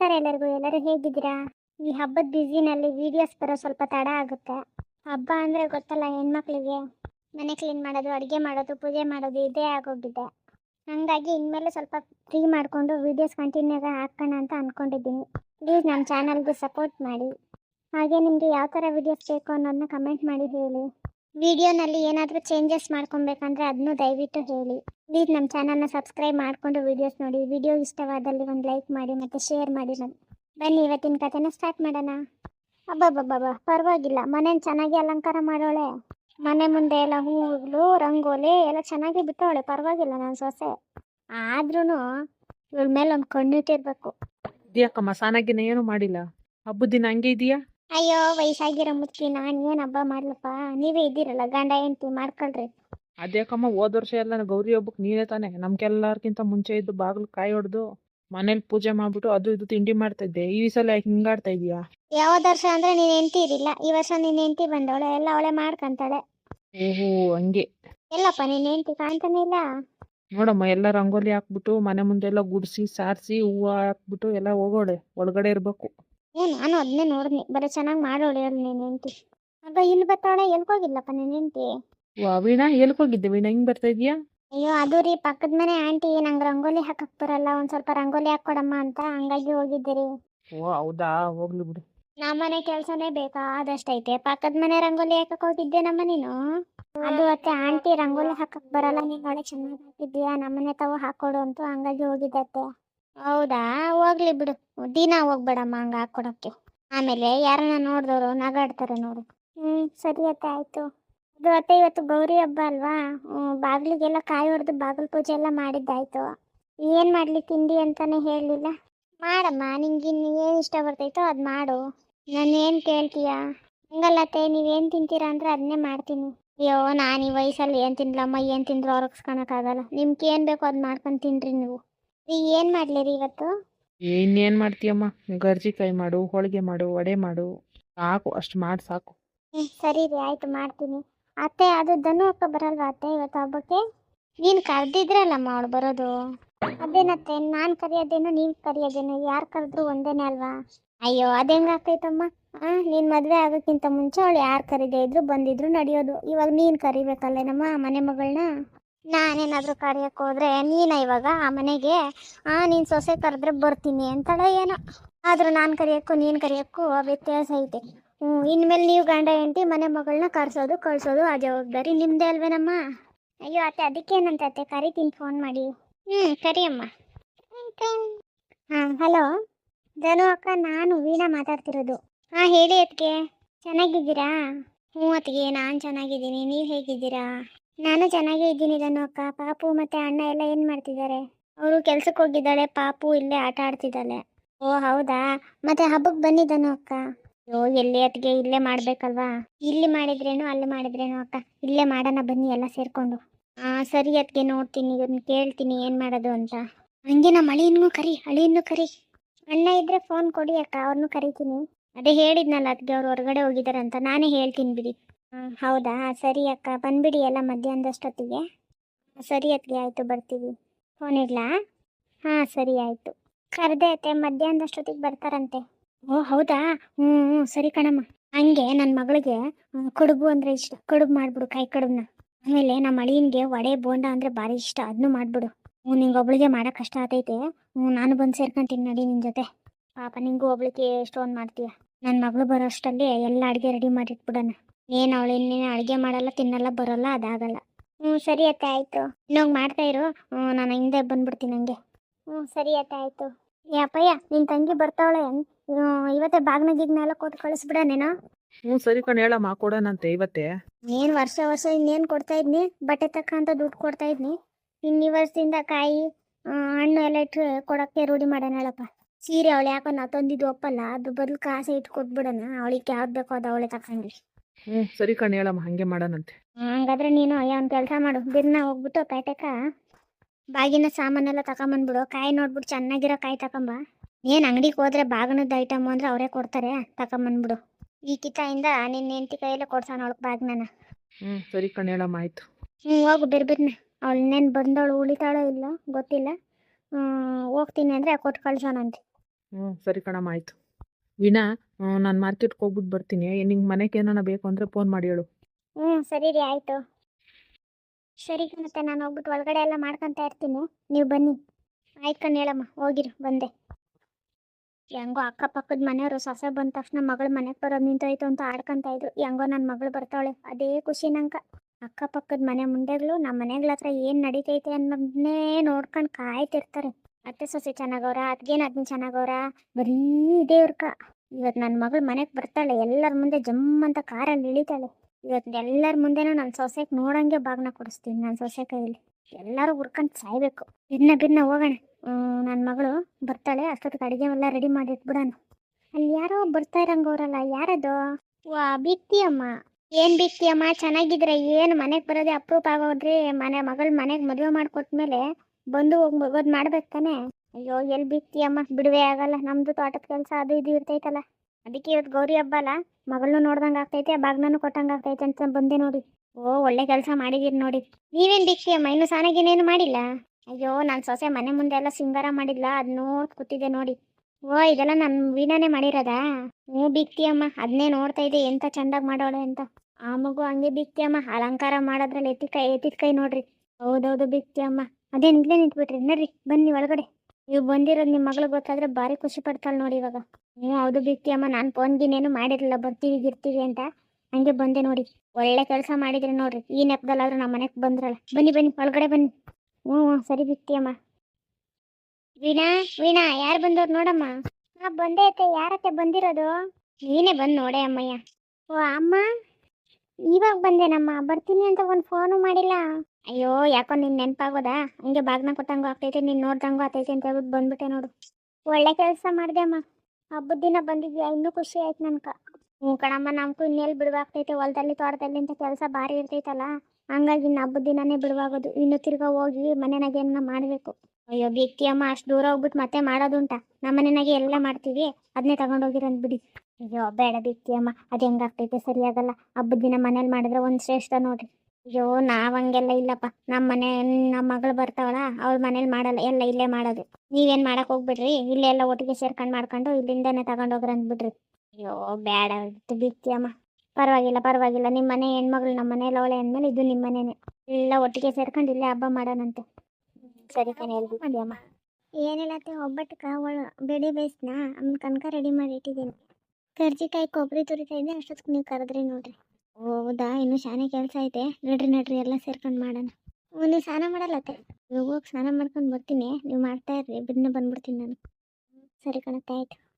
ಎಲ್ಲರಿಗೂ. ಎಲ್ಲರೂ ಹೇಗಿದ್ದೀರಾ? ಈ ಹಬ್ಬದ ಬ್ಯುಸಿನಲ್ಲಿ ವೀಡಿಯೋಸ್ ಬರೋ ಸ್ವಲ್ಪ ತಡ ಆಗುತ್ತೆ. ಹಬ್ಬ ಅಂದರೆ ಗೊತ್ತಲ್ಲ ಹೆಣ್ಮಕ್ಳಿಗೆ. ಮನೆ ಕ್ಲೀನ್ ಮಾಡೋದು, ಅಡುಗೆ ಮಾಡೋದು, ಪೂಜೆ ಮಾಡೋದು ಇದೇ ಆಗೋಗಿದೆ. ಹಾಗಾಗಿ ಇನ್ಮೇಲೆ ಸ್ವಲ್ಪ ಫ್ರೀ ಮಾಡಿಕೊಂಡು ವೀಡಿಯೋಸ್ ಕಂಟಿನ್ಯೂ ಆಗಿ ಹಾಕೋಣ ಅಂತ ಅಂದ್ಕೊಂಡಿದ್ದೀನಿ ಪ್ಲೀಸ್ ನಮ್ಮ ಚಾನಲ್ಗೆ ಸಪೋರ್ಟ್ ಮಾಡಿ. ಹಾಗೆ ನಿಮಗೆ ಯಾವ ಥರ ವೀಡಿಯೋಸ್ ಬೇಕು ಅನ್ನೋದನ್ನ ಕಮೆಂಟ್ ಮಾಡಿ ಹೇಳಿ. ವಿಡಿಯೋನಲ್ಲಿ ಏನಾದರೂ ಚೇಂಜಸ್ ಮಾಡ್ಕೊಬೇಕಂದ್ರೆ ಅದನ್ನು ದಯವಿಟ್ಟು ಹೇಳಿ. ಪ್ಲೀಸ್ ನಮ್ಮ ಚಾನಲ್ನ ಸಬ್ಸ್ಕ್ರೈಬ್ ಮಾಡಿಕೊಂಡು ವೀಡಿಯೋಸ್ ನೋಡಿ. ವಿಡಿಯೋ ಇಷ್ಟವಾದಲ್ಲಿ ಒಂದು ಲೈಕ್ ಮಾಡಿ ಮತ್ತು ಶೇರ್ ಮಾಡಿ ನಾನು ಬನ್ನಿ ಇವತ್ತಿನ ಕಥೆನ ಸ್ಟಾರ್ಟ್ ಮಾಡೋಣ. ಅಬ್ಬಬ್ಬಬ್ಬ ಪರವಾಗಿಲ್ಲ. ಮನೇನ ಚೆನ್ನಾಗಿ ಅಲಂಕಾರ ಮಾಡೋಳೆ? ಮನೆ ಮುಂದೆ ಎಲ್ಲ ಹೂಗಳು ರಂಗೋಲಿ ಎಲ್ಲ ಚೆನ್ನಾಗಿ ಬಿಟ್ಟವಳೆ ಪರವಾಗಿಲ್ಲ ನಾನು ಸೊಸೆ. ಆದ್ರೂ ಇವಳ ಮೇಲೆ ಒಂದು ಕಣ್ಣಿಟ್ಟಿರ್ಬೇಕು ಇದ್ಯಾಕಮ್ಮ? ಸಾನಾಗಿನ ಏನು ಮಾಡಿಲ್ಲ? ಹಬ್ಬದ ದಿನ ಹಂಗೆ ಇದೆಯಾ ಅಯ್ಯೋ ವಯಸ್ಸಾಗಿರೋ ಮುಚ್ಚಿ ನಾನು ಏನು ಹಬ್ಬ ಮಾಡ್ಲಪ್ಪ. ನೀವೇ ಇದ್ದೀರಲ್ಲ ಗಂಡ ಹೆಂಡ್ತಿ ಮಾಡ್ಕೊಳ್ರಿ. ಅದ್ಯಾಕಮ್ಮ ಹೋದ ವರ್ಷ ಎಲ್ಲ ಗೌರಿ ಹಬ್ಬಕ್ಕೆ ನೀನೇ ತಾನೆ. ನಮ್ಗೆಲ್ಲರ್ಕಿಂತ ಮುಂಚೆ ಇದ್ದು ಬಾಗ್ಲು ಕಾಯಿ ಹೊಡೆದು ಮನೇಲಿ ಪೂಜೆ ಮಾಡ್ಬಿಟ್ಟು ಅದು ಇದು ತಿಂಡಿ ಮಾಡ್ತಾ ಇದ್ದೆ. ಈ ಸಲ ಯಾಕೆ ಹಿಂಗಾಡ್ತಾ ಇದೀಯಾ? ಯಾವ ವರ್ಷ ಅಂದ್ರೆ ನೀನ್ ಹೆಂಡ್ತಿ ಇರಿಲ್ಲ ಈ ವರ್ಷ ನೀನ್ ಹೆಂಡತಿ ಬಂದವಳೆ ಎಲ್ಲ ಅವಳೆ ಮಾಡ್ಕಂತಾಳೆ. ಓಹೋ ಹಂಗೆ. ಎಲ್ಲಪ್ಪ ನೀನ್ ಹೆಂಡತಿ ಕಾಣ್ತಾನೆ ಇಲ್ಲ? ನೋಡಮ್ಮ ಎಲ್ಲ ರಂಗೋಲಿ ಹಾಕ್ಬಿಟ್ಟು ಮನೆ ಮುಂದೆ ಎಲ್ಲ ಗುಡಿಸಿ ಸಾರಿಸಿ ಹೂವ ಹಾಕ್ಬಿಟ್ಟು ಎಲ್ಲ ಹೋಗೋಳೆ. ಒಳಗಡೆ ಇರ್ಬೇಕು. ಹ್ಞೂ ನಾನು ಅದನ್ನೇ ನೋಡಿದ್ನಿ ಬರೀ ಚೆನ್ನಾಗಿ ಮಾಡೋಳೆ ಅಲ್ಲಿ ನೀನ್ ಹೆಂಡ್ತಿ. ಆಗ ಇಲ್ಲಿ ಬರ್ತಾಳೆ ಎಲ್ಕೋಗಿಲ್ಲಪ್ಪ ನೀನ್ ಹೆಂಡ್ತಿ? ವಾ ವೀಣಾ ಎಲ್ಕ್ ಹೋಗಿದ್ದೆ ವೀಣಾ? ಹಿಂಗ್ ಬರ್ತಾ ಇದೀಯಾ? ಅಯ್ಯೋ ಅದು ರೀ ಪಕ್ಕದ ಮನೆ ಆಂಟಿ ನಂಗೆ ರಂಗೋಲಿ ಹಾಕಕ್ ಬರಲ್ಲ ಒಂದ್ ಸ್ವಲ್ಪ ರಂಗೋಲಿ ಹಾಕೊಡಮ್ಮ ಅಂತ ಹಂಗಾಗಿ ಹೋಗಿದ್ದೆ ರೀ. ಓ ಹೌದಾ? ಹೋಗ್ಲಿ ಬಿಡು. ನಮ್ಮನೆ ಕೆಲ್ಸನೇ ಬೇಕಾದಷ್ಟೈತೆ. ಪಕ್ಕದ ಮನೆ ರಂಗೋಲಿ ಹಾಕಕ್ ಹೋಗಿದ್ದೆ ನಮ್ಮ ನೀನು? ಅದು ಅತ್ತೆ ಆಂಟಿ ರಂಗೋಲಿ ಹಾಕಕ್ ಬರಲ್ಲ ನೀನ್ ಒಳ್ಳೆ ಚೆನ್ನಾಗಿ ಹಾಕಿದ್ಯಾ? ನಮ್ಮನೆ ತಾವು ಹಾಕೊಡು ಅಂತ ಹಂಗಾಗಿ ಹೋಗಿದ್ದತ್ತೆ ಹೌದಾ? ಹೋಗ್ಲಿ ಬಿಡು. ದಿನ ಹೋಗ್ಬೇಡಮ್ಮ ಹಂಗ ಹಾಕೊಡಕ್ಕೆ ಆಮೇಲೆ ಯಾರನ್ನ ನೋಡಿದವರು ನಗಾಡ್ತಾರೆ ನೋಡು. ಹ್ಮ್ ಸರಿ ಅತ್ತೆ ಆಯ್ತು. ಅತ್ತೆ ಇವತ್ತು ಗೌರಿ ಹಬ್ಬ ಅಲ್ವಾ? ಬಾಗಿಲಿಗೆಲ್ಲ ಕಾಯಿ ಹೊಡೆದು ಬಾಗಿಲು ಪೂಜೆ ಎಲ್ಲ ಮಾಡಿದ್ದಾಯ್ತು. ಏನ್ ಮಾಡ್ಲಿ ತಿಂಡಿ ಅಂತಾನೆ ಹೇಳಲಿಲ್ಲ. ಮಾಡಮ್ಮ ನಿಂಗೆ ಏನು ಇಷ್ಟ ಬರ್ತೈತೋ ಅದು ಮಾಡು. ನಾನು ಏನು ಕೇಳ್ತೀಯಾ? ಹಂಗಲ್ಲತ್ತೆ ನೀವೇನು ತಿಂತೀರಾ ಅಂದ್ರೆ ಅದನ್ನೇ ಮಾಡ್ತೀನಿ. ಅಯ್ಯೋ ನಾನು ಈ ವಯಸ್ಸಲ್ಲಿ ಏನು ತಿನ್ಲಮ್ಮ ಏನು ತಿಂದ್ರು ಹೊರಗಿಸ್ಕೊಳಕ್ಕಾಗಲ್ಲ ನಿಮ್ಗೆ ಏನು ಬೇಕೋ ಅದು ಮಾಡ್ಕೊಂಡು ತಿನ್ರಿ ನೀವು. ರೀ ಏನು ಮಾಡಲಿ ರೀ ಇವತ್ತು? ಇನ್ನೇನು ಮಾಡ್ತೀಯಮ್ಮ? ಕೈ ಮಾಡು ಹೋಳಿಗೆ ಮಾಡು ವಡೆ ಮಾಡು. ಸಾಕು ಅಷ್ಟು ಮಾಡಿ ಸಾಕು. ಹ್ಞೂ ಸರಿ ರೀ ಆಯಿತು ಮಾಡ್ತೀನಿ. ಅತ್ತೆ, ಅದು ಧನು ಅಕ್ಕ ಬರಲ್ವಾ ಅತ್ತೆ ಇವತ್ತು ಹಬ್ಬಕ್ಕೆ? ನೀನು ಕರೆದಿದ್ರಲ್ಲಮ್ಮ ಅವಳು ಬರೋದು. ಅದೇನತ್ತೆ, ನಾನು ಕರೆಯೋದೇನು, ನೀನು ಕರೆಯೋದೇನು, ಯಾರು ಕರೆದ್ರು ಒಂದೇನೇ ಅಲ್ವಾ? ಅಯ್ಯೋ ಅದು ಆಗ್ತೈತಮ್ಮ? ಹಾಂ ನೀನು ಮದುವೆ ಆಗೋಕ್ಕಿಂತ ಮುಂಚೆ ಅವಳು ಯಾರು ಕರೀದೇ ಇದ್ರು, ಬಂದಿದ್ರು, ನಡೆಯೋದು. ಇವಾಗ ನೀನು ಕರಿಬೇಕಲ್ಲೇನಮ್ಮ ಮನೆ ಮಗಳನ್ನ ನಾನೇನಾದರೂ ಕರೆಯೋಕೆ ಹೋದ್ರೆ ನೀನ ಇವಾಗ ಆ ಮನೆಗೆ, ಆ, ನೀನು ಸೊಸೆ ಕರೆದ್ರೆ ಬರ್ತೀನಿ ಅಂತಾಳೆ ಏನೋ. ಆದರೂ ನಾನು ಕರಿಯಕ್ಕೂ ನೀನು ಕರಿಯಕ್ಕೂ ವ್ಯತ್ಯಾಸ ಐತೆ. ಇನ್ಮೇಲೆ ನೀವು ಗಂಡ ಹೆಂಡತಿ ಮನೆ ಮಗಳನ್ನ ಕರ್ಸೋದು, ಕಳ್ಸೋದು ಆ ಜವಾಬ್ದಾರಿ ನಿಮ್ಮದೇ ಅಲ್ವೇನಮ್ಮ? ಅಯ್ಯೋ ಅತ್ತೆ ಅದಕ್ಕೆ ಏನಂತ ಅತ್ತೆ? ಕರಿತೀನಿ ಫೋನ್ ಮಾಡಿ. ಹ್ಞೂ ಕರಿಯಮ್ಮ. ಹಾಂ ಹಲೋ ಧನು ಅಕ್ಕ, ನಾನು ವೀಣಾ ಮಾತಾಡ್ತಿರೋದು. ಹಾಂ, ಹೇಳಿ ಅದಕ್ಕೆ ಚೆನ್ನಾಗಿದ್ದೀರಾ? ಹ್ಞೂ ಅತ್ತಿಗೆ, ನಾನು ಚೆನ್ನಾಗಿದ್ದೀನಿ. ನೀವು ಹೇಗಿದ್ದೀರಾ? ನಾನು ಚೆನ್ನಾಗೇ ಇದ್ದೀನಿ ಧನು ಅಕ್ಕ. ಪಾಪು ಮತ್ತು ಅಣ್ಣ ಎಲ್ಲ ಏನು ಮಾಡ್ತಿದ್ದಾರೆ? ಅವರು ಕೆಲ್ಸಕ್ಕೆ ಹೋಗಿದ್ದಾಳೆ, ಪಾಪು ಇಲ್ಲೇ ಆಟ ಆಡ್ತಿದ್ದಾಳೆ. ಓ, ಹೌದಾ? ಮತ್ತೆ ಹಬ್ಬಕ್ಕೆ ಬನ್ನಿ ಧನು ಅಕ್ಕ. ಅಯ್ಯೋ, ಎಲ್ಲಿ ಅತ್ತಿಗೆ ಇಲ್ಲೇ ಮಾಡ್ಬೇಕಲ್ವಾ? ಇಲ್ಲಿ ಮಾಡಿದ್ರೇನು, ಅಲ್ಲಿ ಮಾಡಿದ್ರೇನು ಅಕ್ಕ? ಇಲ್ಲೇ ಮಾಡೋಣ ಬನ್ನಿ ಎಲ್ಲ ಸೇರ್ಕೊಂಡು. ಆ, ಸರಿ ಅತ್ತಿಗೆ, ನೋಡ್ತೀನಿ ಇದನ್ನ ಕೇಳ್ತೀನಿ ಏನು ಮಾಡೋದು ಅಂತ. ಹಂಗೆ ನಮ್ಮ ಅಳಿಯನ್ಗೂ ಕರಿ ಅಳಿಯನ್ನು ಕರಿ. ಅಣ್ಣ ಇದ್ರೆ ಫೋನ್ ಕೊಡಿ ಅಕ್ಕ ಅವ್ರನ್ನೂ ಕರಿತೀನಿ. ಅದೇ ಹೇಳಿದ್ನಲ್ಲ ಅದಕ್ಕೆ ಅವ್ರು ಹೊರಗಡೆ ಹೋಗಿದಾರಂತ, ನಾನೇ ಹೇಳ್ತೀನಿ ಬಿಡಿ. ಹಾಂ ಹೌದಾ? ಸರಿ ಅಕ್ಕ, ಬಂದ್ಬಿಡಿ ಎಲ್ಲ ಮಧ್ಯಾಹ್ನದಷ್ಟೊತ್ತಿಗೆ. ಸರಿ ಅತ್ತಿಗೆ, ಆಯಿತು, ಬರ್ತೀವಿ. ಫೋನ್ ಇಡ್ಲಾ? ಹಾಂ, ಸರಿ, ಆಯಿತು. ಕರೆದೆ ಅತ್ತೆ, ಮಧ್ಯಾಹ್ನದಷ್ಟೊತ್ತಿಗೆ ಬರ್ತಾರಂತೆ. ಓ ಹೌದಾ? ಹ್ಮ್ ಹ್ಞೂ ಸರಿ ಕಣಮ್ಮ. ಹಂಗೆ ನನ್ನ ಮಗಳಿಗೆ ಕಡುಬು ಅಂದ್ರೆ ಇಷ್ಟ. ಕಡುಬು ಮಾಡ್ಬಿಡು ಕಾಯಿ ಕಡುಬನ್ನ ಆಮೇಲೆ ನಮ್ಮ ಅಳಿಯನ್ಗೆ ವಡೆ ಬೋಂಡ ಅಂದ್ರೆ ಭಾರಿ ಇಷ್ಟ. ಅದನ್ನು ಮಾಡ್ಬಿಡು. ಹ್ಞೂ ನಿಂಗೆ ಒಬ್ಳಿಗೆ ಮಾಡೋಕೆ ಕಷ್ಟ ಆತೈತೆ. ಹ್ಞೂ ನಾನು ಬಂದು ಸೇರ್ಕೊಂತೀನಿ ನಡಿ ನಿನ್ ಜೊತೆ. ಪಾಪ ನಿಂಗೂ ಒಬ್ಳಿಗೆ ಎಷ್ಟೊಂದು ಮಾಡ್ತೀಯ? ನನ್ನ ಮಗಳು ಬರೋ ಅಷ್ಟರಲ್ಲಿ ಎಲ್ಲ ಅಡುಗೆ ರೆಡಿ ಮಾಡಿಟ್ಬಿಡೋಣ. ಏನು ಅವಳು ಇನ್ನೇನು ಅಡುಗೆ ಮಾಡಲ್ಲ ತಿನ್ನಲ್ಲ ಬರೋಲ್ಲ ಅದಾಗಲ್ಲ. ಹ್ಞೂ ಸರಿ ಅತ್ತೆ ಆಯಿತು. ಇನ್ನೋಗಿ ಮಾಡ್ತಾ ಇರು. ನಾನು ಹಿಂದೆ ಬಂದ್ಬಿಡ್ತೀನಿ ಹಂಗೆ. ಹ್ಞೂ ಸರಿ ಅತ್ತೆ ಆಯಿತು. ಅಪ್ಪಯ್ಯ ನಿನ್ನ ತಂಗಿ ಬರ್ತಾವಳೆ? ಹ್ಮ್, ಇವತ್ತೇ ಬಾಗ್ನ ಗಿಗ್ನ ಎಲ್ಲ ಕೊಟ್ಟು ಕಳಿಸ್ಬಿಡನೇನೋ. ಹ್ಞೂ ಸರಿ ಕಣ್ ಹೇಳಮ್ಮ ಕೊಡೋಣಂತೆ ಇವತ್ತೆ. ಏನ್ ವರ್ಷ ವರ್ಷ ಇನ್ನೇನ್ ಕೊಡ್ತಾ ಇದ್ನಿ? ಬಟ್ಟೆ ತಕ್ಕಂತ ದುಡ್ಡು ಕೊಡ್ತಾ ಇದ್ನಿ. ಇನ್ನು ಈ ವರ್ಷದಿಂದ ಕಾಯಿ ಆ, ಹಣ್ಣು ಎಲ್ಲ ಇಟ್ಟು ಕೊಡಕ್ಕೆ ರೂಢಿ ಮಾಡೋಣ ಹೇಳಪ್ಪ. ಸೀರೆ ಅವಳು ಯಾಕೋ ನಾ ತಂದಿದ್ದು ಒಪ್ಪಲ್ಲ ಅದ್ರ ಬದಲು ಕಾಸೆ ಇಟ್ಟು ಕೊಟ್ಬಿಡೋಣ. ಅವಳಿಗೆ ಯಾವ್ದು ಬೇಕೋ ಅದು ಅವಳೆ ತಕೊಂಡ್ಲಿ ಹ್ಮ್ ಸರಿ ಕಣ್ ಹೇಳಮ್ಮ ಹಂಗೆ ಮಾಡೋಣಂತೆ. ಹಂಗಾದ್ರೆ ನೀನು ಒಂದು ಕೆಲಸ ಮಾಡು. ಬಿರ್ನ ಹೋಗ್ಬಿಟ್ಟು ಪೇಟೆಕ ಬಾಗಿನ ಸಾಮಾನೆಲ್ಲ ತಗೊಂಬಂದ್ಬಿಡು ಕಾಯಿ ನೋಡ್ಬಿಟ್ಟು ಚೆನ್ನಾಗಿರೋ ಕಾಯಿ ತಗೊಂಬ ಏನು ಅಂಗಡಿಗೆ ಹೋದ್ರೆ ಬಾಗಣದ ಐಟಮ್ ಅಂದ್ರೆ ಅವರೇ ಕೊಡ್ತಾರೆ. ತಗೊಂಬಂದ್ಬಿಡು ಈ ಕಿತಾಯಿಂದ ನಿನ್ನ ಹೆಂಡತಿ ಕೈಯಲ್ಲೇ ಕೊಡ್ಸಾನ ಅವಳಿಗೆ ಬಾಗ್ನನ ಹ್ಞೂ ಸರಿ ಕಣ್ ಹೇಳಮ್ಮ ಆಯಿತು. ಹ್ಞೂ ಹೋಗು ಬಿರ್ಬಿರ್ನ ಅವಳು ಇನ್ನೇನು ಬಂದವಳು ಉಳಿತಾಳೋ ಇಲ್ಲ ಗೊತ್ತಿಲ್ಲ. ಹ್ಮ್, ಹೋಗ್ತೀನಿ ಅಂದರೆ ಕೊಟ್ಟು ಕಳ್ಸೋಣಂತೆ ಹ್ಞೂ ಸರಿ ಕಣಮ್ಮ ಆಯಿತು. ವೀಣಾ ನಾನು ಮಾರ್ಕೆಟ್ಗೆ ಹೋಗ್ಬಿಟ್ಟು ಬರ್ತೀನಿ. ನಿಂಗೆ ಮನೆಗೆ ಏನಾನ ಬೇಕು ಅಂದರೆ ಫೋನ್ ಮಾಡಿ ಹೇಳು. ಹ್ಞೂ ಸರಿ ರೀ ಆಯಿತು. ಸರಿ ಮತ್ತೆ ನಾನು ಹೋಗ್ಬಿಟ್ಟು ಒಳಗಡೆ ಎಲ್ಲ ಮಾಡ್ಕೊತಾ ಇರ್ತೀನಿ. ನೀವು ಬನ್ನಿ. ಆಯ್ತು ಕಣ್ ಹೇಳಮ್ಮ ಹೋಗಿರು ಬಂದೆ. ಹೆಂಗೋ ಅಕ್ಕಪಕ್ಕದ ಮನೆಯವರು ಸೊಸೆ ಬಂದ ತಕ್ಷಣ ಮಗಳು ಮನೆಗೆ ಬರೋದು ನಿಂತೋಯ್ತು ಅಂತ ಆಡ್ಕೊಂತ ಇದ್ರು. ಹೆಂಗೋ ನನ್ನ ಮಗಳು ಬರ್ತಾವಳೆ. ಅದೇ ಖುಷಿ ನಂಗೆ. ಅಕ್ಕಪಕ್ಕದ ಮನೆ ಮುಂದೆಗಳು ನಮ್ಮ ಮನೆಗಳ ಹತ್ರ ಏನು ನಡೀತೈತೆ ಅನ್ನೋದನ್ನೇ ನೋಡ್ಕೊಂಡು ಕಾಯ್ತಿರ್ತಾರೆ. ಅತ್ತೆ ಸೊಸೆ ಚೆನ್ನಾಗವ್ರ, ಅದ್ಗೇನು ಅದನ್ನ ಚೆನ್ನಾಗವ್ರ? ಬರೀ ಇದೇ ಇವ್ರಕ ಇವತ್ತು ನನ್ನ ಮಗಳು ಮನೆಗೆ ಬರ್ತಾಳೆ. ಎಲ್ಲರ ಮುಂದೆ ಜಮ್ ಅಂತ ಕಾರಲ್ಲಿ ಇಳಿತಾಳೆ. ಇವತ್ತು ಎಲ್ಲರ ಮುಂದೆನೂ ನನ್ನ ಸೊಸೆಗೆ ನೋಡಂಗೆ ಬಾಗ್ನ ಕೊಡಿಸ್ತೀನಿ ನನ್ನ ಸೊಸೆ ಕೈಯಲ್ಲಿ ಎಲ್ಲರೂ ಹುರ್ಕೊಂಡು ಸಾಯ್ಬೇಕು. ಭಿನ್ನ ಭಿನ್ನ ಹೋಗೋಣ. ನನ್ನ ಮಗಳು ಬರ್ತಾಳೆ, ಅಷ್ಟೊತ್ತಿಗೆ ಅಡುಗೆ ಎಲ್ಲ ರೆಡಿ ಮಾಡಿ ಇಟ್ಬಿಡೋಣ ಅಲ್ಲಿ ಯಾರೋ ಬರ್ತಾ ಇರಂಗವ್ರಲ್ಲ, ಯಾರದು? ವಾ ಬಿತ್ತಿಯಮ್ಮ ಏನು ಅಮ್ಮ ಚೆನ್ನಾಗಿದ್ರೆ ಏನು ಮನೆಗೆ ಬರೋದೇ ಅಪ್ರೂಪ ಆಗೋದ್ರಿ? ಮನೆ, ಮಗಳು ಮನೆಗೆ ಮದುವೆ ಮಾಡಿಕೊಟ್ಮೇಲೆ ಬಂದು ಹೋಗಿ, ಹೋಗೋದು ಮಾಡ್ಬೇಕು ತಾನೆ? ಅಯ್ಯೋ ಎಲ್ಲಿ ಬಿತ್ತಿಯಮ್ಮ ಬಿಡುವೆ ಆಗಲ್ಲ. ನಮ್ಮದು ತೋಟದ ಕೆಲಸ ಅದು ಇದು ಇರ್ತೈತಲ್ಲ. ಅದಕ್ಕೆ ಇವತ್ತು ಗೌರಿ ಹಬ್ಬ ಅಲ್ಲ. ಮಗಳನ್ನೂ ನೋಡ್ದಂಗೆ ಆಗ್ತೈತೆ, ಬಾಗ್ನೂ ಕೊಟ್ಟಂಗೆ ಆಗ್ತೈತೆ ಅಂತ ಬಂದೆ ನೋಡಿ. ಓ, ಒಳ್ಳೆ ಕೆಲಸ ಮಾಡಿದೀರಿ ನೋಡಿ. ನೀವೇನು ದೀಕ್ಷೆ? ಅಮ್ಮ ಇನ್ನು ಸಾನಾಗಿನೇನು ಮಾಡಿಲ್ಲ? ಅಯ್ಯೋ, ನಾನು ಸೊಸೆ ಮನೆ ಮುಂದೆ ಎಲ್ಲ ಸಿಂಗಾರ ಮಾಡಿಲ್ಲ ಅದು ನೋಡಿ ಕೂತಿದ್ದೆ ನೋಡಿ. ಓ, ಇದೆಲ್ಲ ನನ್ನ ವೀಣಾನೇ ಮಾಡಿರೋದಾ? ಹ್ಞೂ ಬಿಕ್ತಿ ಅಮ್ಮ ಅದನ್ನೇ ನೋಡ್ತಾ ಇದ್ದೆ, ಎಂತ ಚಂದಾಗಿ ಮಾಡೋಳೆ ಅಂತ. ಆ ಮಗು ಹಂಗೆ ಬಿಕ್ತಿ ಅಮ್ಮ, ಅಲಂಕಾರ ಮಾಡೋದ್ರಲ್ಲಿ ಎತ್ತಿ ಕೈ, ಎತ್ತಿದ ಕೈ ನೋಡ್ರಿ. ಹೌದೌದು ಬಿಕ್ತಿ ಅಮ್ಮ. ಅದೇ ನಿಂತಲೇ ನಿಂತ್ಬಿಟ್ರಿ ನಡ್ರಿ, ಬನ್ನಿ ಒಳಗಡೆ. ನೀವು ಬಂದಿರೋದು ನಿಮ್ಮ ಮಗಳು ಗೊತ್ತಾದ್ರೆ ಭಾರಿ ಖುಷಿ ಪಡ್ತಾಳೆ ನೋಡಿ ಇವಾಗ. ಹ್ಞೂ, ಹೌದು ಬಿಕ್ತಿ ಅಮ್ಮ, ನಾನು ಫೋನ್ ಗಿನೇನು ಮಾಡಿರಲಿಲ್ಲ, ಬರ್ತೀವಿ, ಗಿರ್ತೀವಿ ಅಂತ. ಹಂಗೆ ಬಂದೆ ನೋಡಿ. ಒಳ್ಳೆ ಕೆಲಸ ಮಾಡಿದ್ರೆ ನೋಡ್ರಿ. ಈ ನೆಪದಲ್ಲಾದ್ರೂ ನಮ್ಮ ಮನೆಗೆ ಬಂದ್ರಲ್ಲ. ಬನ್ನಿ ಬನ್ನಿ, ಒಳಗಡೆ ಬನ್ನಿ. ಹ್ಞೂ ಹ್ಞೂ, ಸರಿ ಬಿತ್ತಿಯಮ್ಮ ವೀಣಾ ವೀಣಾ, ಯಾರು ಬಂದವ್ರು ನೋಡಮ್ಮ? ಹಾ, ಬಂದೇ ಐತೆ ಯಾರತ್ತೆ ಬಂದಿರೋದು? ನೀನೇ ಬಂದು ನೋಡೆ ಅಮ್ಮಯ್ಯ. ಓ, ಅಮ್ಮ? ಇವಾಗ ಬಂದೇನಮ್ಮ? ಬರ್ತೀನಿ ಅಂತ ಒಂದು ಫೋನು ಮಾಡಿಲ್ಲ. ಅಯ್ಯೋ, ಯಾಕೋ ನಿನ್ ನೆನಪಾಗೋದಾ? ಹಂಗೆ ಬಾಗ್ನ ಕೊಟ್ಟಂಗೂ ಆಗ್ತೈತೆ, ನೀನು ನೋಡ್ದಂಗೂ ಆಗ್ತೈತೆ ಅಂತ ಹೇಳ್ಬಿಟ್ಟು ಬಂದ್ಬಿಟ್ಟೆ ನೋಡು. ಒಳ್ಳೆ ಕೆಲಸ ಮಾಡಿದೆ ಅಮ್ಮ. ಹಬ್ಬದ ದಿನ ಬಂದಿದ್ಯಾ? ಇನ್ನೂ ಖುಷಿ ಆಯ್ತು ನನ್ಕ. ಹ್ಞೂ ಕಣಮ್ಮ, ನಮ್ಗೂ ಇನ್ನೆಲ್ಲಿ ಬಿಡುವಾಗ್ತೈತೆ? ಹೊಲದಲ್ಲಿ, ತೋಟದಲ್ಲಿ ಅಂತ ಕೆಲಸ ಭಾರಿ ಇರ್ತೈತಲ್ಲ? ಹಂಗಾಗಿ ಇನ್ನು ಹಬ್ಬದ ದಿನನೇ ಬಿಡುವಾಗೋದು. ಇನ್ನು ತಿರ್ಗಾ ಹೋಗಿ ಮನೆನಾಗ ಏನ ಮಾಡಬೇಕು. ಅಯ್ಯೋ ವ್ಯಕ್ತಿ ಅಮ್ಮ, ಅಷ್ಟು ದೂರ ಹೋಗ್ಬಿಟ್ಟು ಮತ್ತೆ ಮಾಡೋದುಂಟ ನಮ್ಮ ಮನೆನಾಗೆ ಎಲ್ಲ ಮಾಡ್ತೀವಿ. ಅದನ್ನೇ ತಗೊಂಡೋಗಿರಂದ್ ಬಿಡಿ ಅಯ್ಯೋ, ಬೇಡ ಬಿಕ್ಕಿ ಅಮ್ಮ. ಅದು ಹೆಂಗಾಗ್ತೈತೆ ಸರಿಯಾಗಲ್ಲ ಹಬ್ಬದ ದಿನ ಮನೇಲಿ ಮಾಡಿದ್ರೆ ಒಂದು ಶ್ರೇಷ್ಠ ನೋಡ್ರಿ. ಅಯ್ಯೋ, ನಾವ್ ಹಂಗೆಲ್ಲ ಇಲ್ಲಪ್ಪ. ನಮ್ಮ ಮನೆ ನಮ್ಮ ಮಗಳು ಬರ್ತಾವಳ, ಅವ್ಳ ಮನೇಲಿ ಮಾಡಲ್ಲ. ಎಲ್ಲ ಇಲ್ಲೇ ಮಾಡೋದು. ನೀವೇನ್ ಮಾಡಕ್ ಹೋಗ್ಬಿಡ್ರಿ? ಇಲ್ಲೇ ಎಲ್ಲ ಒಟ್ಟಿಗೆ ಸೇರ್ಕೊಂಡು ಮಾಡ್ಕೊಂಡು ಇಲ್ಲಿಂದಾನೆ ತಗೊಂಡೋಗ್ರಿ ಅಂದ್ಬಿಡ್ರಿ. ಅಯ್ಯೋ, ಬೇಡ ಬಿತ್ತಿಯಮ್ಮ ಪರವಾಗಿಲ್ಲ ಪರವಾಗಿಲ್ಲ. ನಿಮ್ಮ ಮನೆ ಹೆಣ್ಮಗಳು ನಮ್ಮ ಮನೇಲಿ ಅವಳೆ ಅಂದಮೇಲೆ ಇದು ನಿಮ್ಮ ಮನೇನೆ. ಎಲ್ಲ ಒಟ್ಟಿಗೆ ಸೇರ್ಕೊಂಡು ಇಲ್ಲೇ ಹಬ್ಬ ಮಾಡೋಣಂತೆ. ಸರಿ ಕಣೆ ಏನಿಲ್ಲ ಅಮ್ಮ? ಏನಿಲ್ಲತ್ತೆ ಒಬ್ಬಟ್ಟಕ್ಕೆ ಅವಳು ಬೇಡಿ ಬೇಯಿಸ್ನಾ ಆಮೇಲೆ ಕನಕ ರೆಡಿ ಮಾಡಿ ಇಟ್ಟಿದ್ದೀನಿ. ಕರ್ಜಿಕಾಯಿ, ಕೊಬ್ಬರಿ ತುರಿತಾ ಇದೆ, ಅಷ್ಟೊತ್ತಿಗೆ ನೀವು ಕರೆದ್ರಿ ನೋಡ್ರಿ. ಹೌದಾ, ಇನ್ನು ಶಾನೆ ಕೆಲಸ ಐತೆ. ನಡ್ರಿ ನಡ್ರಿ, ಎಲ್ಲ ಸೇರ್ಕೊಂಡು ಮಾಡೋಣ. ನೀವು ಸ್ನಾನ ಮಾಡಲ್ಲತ್ತೆ ಇವಾಗ ಹೋಗಿ ಸ್ನಾನ ಮಾಡ್ಕೊಂಡು ಬರ್ತೀನಿ. ನೀವು ಮಾಡ್ತಾ ಇರ್ರಿ ಬಿನ್ನ ಬಂದ್ಬಿಡ್ತೀನಿ ನಾನು. ಸರಿ ಕಣತ್ತೆ ಆಯ್ತು.